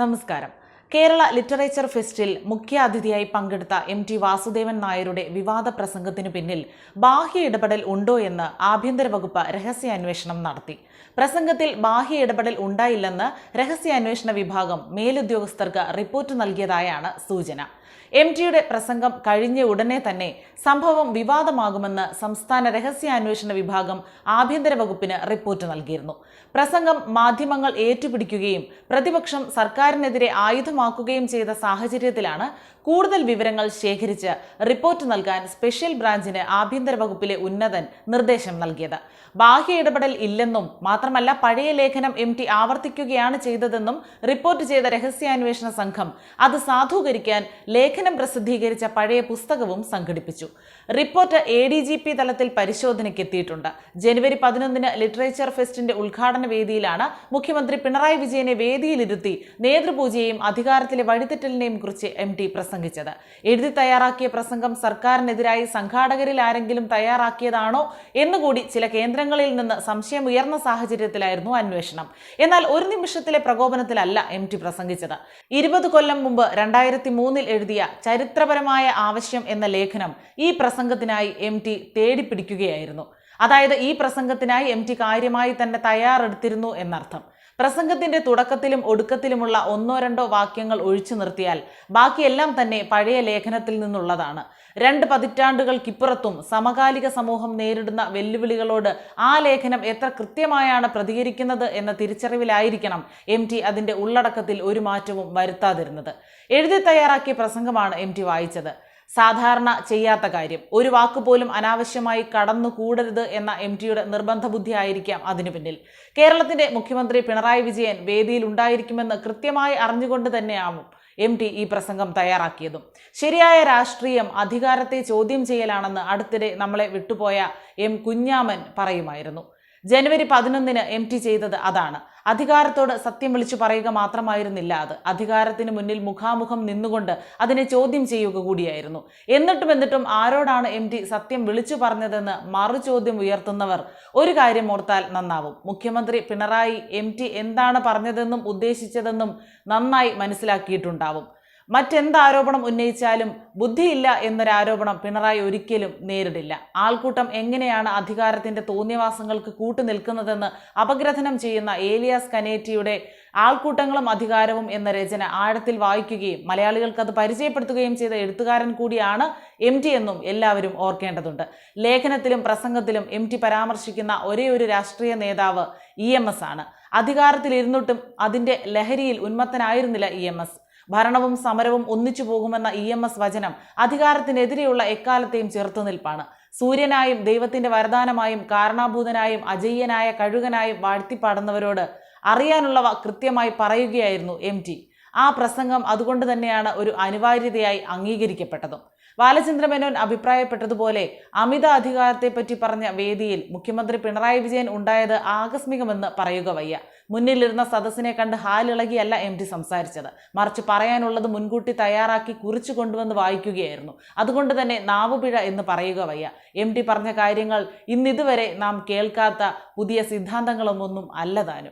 നമസ്കാരം. കേരള ലിറ്ററേച്ചർ ഫെസ്റ്റിൽ മുഖ്യാതിഥിയായി പങ്കെടുത്ത എം ടി വാസുദേവൻ നായരുടെ വിവാദ പ്രസംഗത്തിനു പിന്നിൽ ബാഹ്യ ഇടപെടൽ ഉണ്ടോ എന്ന് ആഭ്യന്തര വകുപ്പ് രഹസ്യാന്വേഷണം നടത്തി. പ്രസംഗത്തിൽ ബാഹ്യ ഇടപെടൽ ഉണ്ടായില്ലെന്ന് രഹസ്യാന്വേഷണ വിഭാഗം മേലുദ്യോഗസ്ഥർക്ക് റിപ്പോർട്ട് നൽകിയതായാണ് സൂചന. എം ടിയുടെ പ്രസംഗം കഴിഞ്ഞ ഉടനെ തന്നെ സംഭവം വിവാദമാകുമെന്ന് സംസ്ഥാന രഹസ്യാന്വേഷണ വിഭാഗം ആഭ്യന്തര വകുപ്പിന് റിപ്പോർട്ട് നൽകിയിരുന്നു. പ്രസംഗം മാധ്യമങ്ങൾ ഏറ്റുപിടിക്കുകയും പ്രതിപക്ഷം സർക്കാരിനെതിരെ ആയുധമാക്കുകയും ചെയ്ത സാഹചര്യത്തിലാണ് കൂടുതൽ വിവരങ്ങൾ ശേഖരിച്ച് റിപ്പോർട്ട് നൽകാൻ സ്പെഷ്യൽ ബ്രാഞ്ചിന് ആഭ്യന്തര വകുപ്പിലെ ഉന്നതൻ നിർദ്ദേശം നൽകിയത്. ബാഹ്യ ഇടപെടൽ ഇല്ലെന്നും മാത്രമല്ല പഴയ ലേഖനം എം ടി ആവർത്തിക്കുകയാണ് ചെയ്തതെന്നും റിപ്പോർട്ട് ചെയ്ത രഹസ്യാന്വേഷണ സംഘം അത് സാധൂകരിക്കാൻ ലേഖനം പ്രസിദ്ധീകരിച്ച പഴയ പുസ്തകവും സംഘടിപ്പിച്ചു. Report A D G P തലത്തിൽ പരിശോധനയ്ക്ക് എത്തിയിട്ടുണ്ട്. ജനുവരി പതിനൊന്നിന് ലിറ്ററേച്ചർ ഫെസ്റ്റിന്റെ ഉദ്ഘാടന വേദിയിലാണ് മുഖ്യമന്ത്രി പിണറായി വിജയനെ വേദിയിലിരുത്തി നേതൃപൂജയെയും അധികാരത്തിലെ വഴിതെറ്റലിനെയും കുറിച്ച് എം ടി എഴുതി തയ്യാറാക്കിയ പ്രസംഗം സർക്കാരിനെതിരായി സംഘാടകരിൽ ആരെങ്കിലും തയ്യാറാക്കിയതാണോ എന്നുകൂടി ചില കേന്ദ്രങ്ങളിൽ നിന്ന് സംശയം ഉയർന്ന സാഹചര്യത്തിലായിരുന്നു അന്വേഷണം. എന്നാൽ ഒരു നിമിഷത്തിലെ പ്രകോപനത്തിലല്ല എം ടി പ്രസംഗിച്ചത്. ഇരുപത് കൊല്ലം മുമ്പ് രണ്ടായിരത്തി മൂന്നിൽ എഴുതിയ ചരിത്രപരമായ ആവശ്യം എന്ന ലേഖനം ഈ പ്രസംഗത്തിനായി എം ടി തേടിപ്പിടിക്കുകയായിരുന്നു. അതായത് ഈ പ്രസംഗത്തിനായി എം ടി കാര്യമായി തന്നെ തയ്യാറെടുത്തിരുന്നു എന്നർത്ഥം. പ്രസംഗത്തിന്റെ തുടക്കത്തിലും ഒടുക്കത്തിലുമുള്ള ഒന്നോ രണ്ടോ വാക്യങ്ങൾ ഒഴിച്ചു നിർത്തിയാൽ ബാക്കിയെല്ലാം തന്നെ പഴയ ലേഖനത്തിൽ നിന്നുള്ളതാണ്. രണ്ട് പതിറ്റാണ്ടുകൾക്കിപ്പുറത്തും സമകാലിക സമൂഹം നേരിടുന്ന വെല്ലുവിളികളോട് ആ ലേഖനം എത്ര കൃത്യമായാണ് പ്രതികരിക്കുന്നത് എന്ന തിരിച്ചറിവിലായിരിക്കണം എം ടി അതിന്റെ ഉള്ളടക്കത്തിൽ ഒരു മാറ്റവും വരുത്താതിരുന്നത്. എഴുതി തയ്യാറാക്കിയ പ്രസംഗമാണ് എം ടി വായിച്ചത്. സാധാരണ ചെയ്യാത്ത കാര്യം. ഒരു വാക്ക് പോലും അനാവശ്യമായി കടന്നുകൂടരുത് എന്ന എം ടിയുടെ നിർബന്ധ ബുദ്ധി ആയിരിക്കാം അതിനു പിന്നിൽ. കേരളത്തിന്റെ മുഖ്യമന്ത്രി പിണറായി വിജയൻ വേദിയിൽ ഉണ്ടായിരിക്കുമെന്ന് കൃത്യമായി അറിഞ്ഞുകൊണ്ട് തന്നെയാവും എം ടി ഈ പ്രസംഗം തയ്യാറാക്കിയതും. ശരിയായ രാഷ്ട്രീയം അധികാരത്തെ ചോദ്യം ചെയ്യലാണെന്ന് അടുത്തിടെ നമ്മളെ വിട്ടുപോയ എം കുഞ്ഞാമൻ പറയുമായിരുന്നു. ജനുവരി പതിനൊന്നിന് എം ടി ചെയ്തത് അതാണ്. അധികാരത്തോട് സത്യം വിളിച്ചു പറയുക മാത്രമായിരുന്നില്ല അത്. അധികാരത്തിന് മുന്നിൽ മുഖാമുഖം നിന്നുകൊണ്ട് അതിനെ ചോദ്യം ചെയ്യുക കൂടിയായിരുന്നു. എന്നിട്ടും എന്നിട്ടും ആരോടാണ് എം ടി സത്യം വിളിച്ചു പറഞ്ഞതെന്ന് മറു ചോദ്യം ഉയർത്തുന്നവർ ഒരു കാര്യം ഓർത്താൽ നന്നാവും. മുഖ്യമന്ത്രി പിണറായി എം ടി എന്താണ് പറഞ്ഞതെന്നും ഉദ്ദേശിച്ചതെന്നും നന്നായി മനസ്സിലാക്കിയിട്ടുണ്ടാവും. മറ്റെന്ത് ആരോപണം ഉന്നയിച്ചാലും ബുദ്ധിയില്ല എന്നൊരാരോപണം പിണറായി ഒരിക്കലും നേരിടില്ല. ആൾക്കൂട്ടം എങ്ങനെയാണ് അധികാരത്തിന്റെ തോന്നിയവാസങ്ങൾക്ക് കൂട്ടുനിൽക്കുന്നതെന്ന് അപഗ്രഥനം ചെയ്യുന്ന ഏലിയാസ് കനേറ്റിയുടെ ആൾക്കൂട്ടങ്ങളും അധികാരവും എന്ന രചന ആഴത്തിൽ വായിക്കുകയും മലയാളികൾക്ക് അത് പരിചയപ്പെടുത്തുകയും ചെയ്ത എഴുത്തുകാരൻ കൂടിയാണ് എം ടി എന്നും എല്ലാവരും ഓർക്കേണ്ടതുണ്ട്. ലേഖനത്തിലും പ്രസംഗത്തിലും എം ടി പരാമർശിക്കുന്ന ഒരേ ഒരു രാഷ്ട്രീയ നേതാവ് ഇ എം എസ് ആണ്. അധികാരത്തിലിരുന്നിട്ടും അതിന്റെ ലഹരിയിൽ ഉന്മത്തനായിരുന്നില്ല ഇ എം എസ്. ഭരണവും സമരവും ഒന്നിച്ചു പോകുമെന്ന ഇ എം എസ് വചനം അധികാരത്തിനെതിരെയുള്ള എക്കാലത്തെയും ചെറുത്തുനിൽപ്പാണ്. സൂര്യനായും ദൈവത്തിന്റെ വരദാനമായും കാരണാഭൂതനായും അജയ്യനായ കഴുകനായും വാഴ്ത്തിപ്പാടുന്നവരോട് അറിയാനുള്ളവ കൃത്യമായി പറയുകയായിരുന്നു എം ആ പ്രസംഗം അതുകൊണ്ട് തന്നെയാണ് ഒരു അനിവാര്യതയായി അംഗീകരിക്കപ്പെട്ടതും. ബാലചന്ദ്രമേനോൻ അഭിപ്രായപ്പെട്ടതുപോലെ അമിത അധികാരത്തെപ്പറ്റി പറഞ്ഞ വേദിയിൽ മുഖ്യമന്ത്രി പിണറായി വിജയൻ ഉണ്ടായത് ആകസ്മികമെന്ന് പറയുക വയ്യ. മുന്നിലിരുന്ന സദസ്സിനെ കണ്ട് ഹാലിളകിയല്ല എം ടി സംസാരിച്ചത്. മറിച്ച് പറയാനുള്ളത് മുൻകൂട്ടി തയ്യാറാക്കി കുറിച്ചു കൊണ്ടുവന്ന് വായിക്കുകയായിരുന്നു. അതുകൊണ്ട് തന്നെ നാവുപിഴ എന്ന് പറയുക വയ്യ. എം പറഞ്ഞ കാര്യങ്ങൾ ഇന്നിതുവരെ നാം കേൾക്കാത്ത പുതിയ സിദ്ധാന്തങ്ങളൊന്നും അല്ലതാനും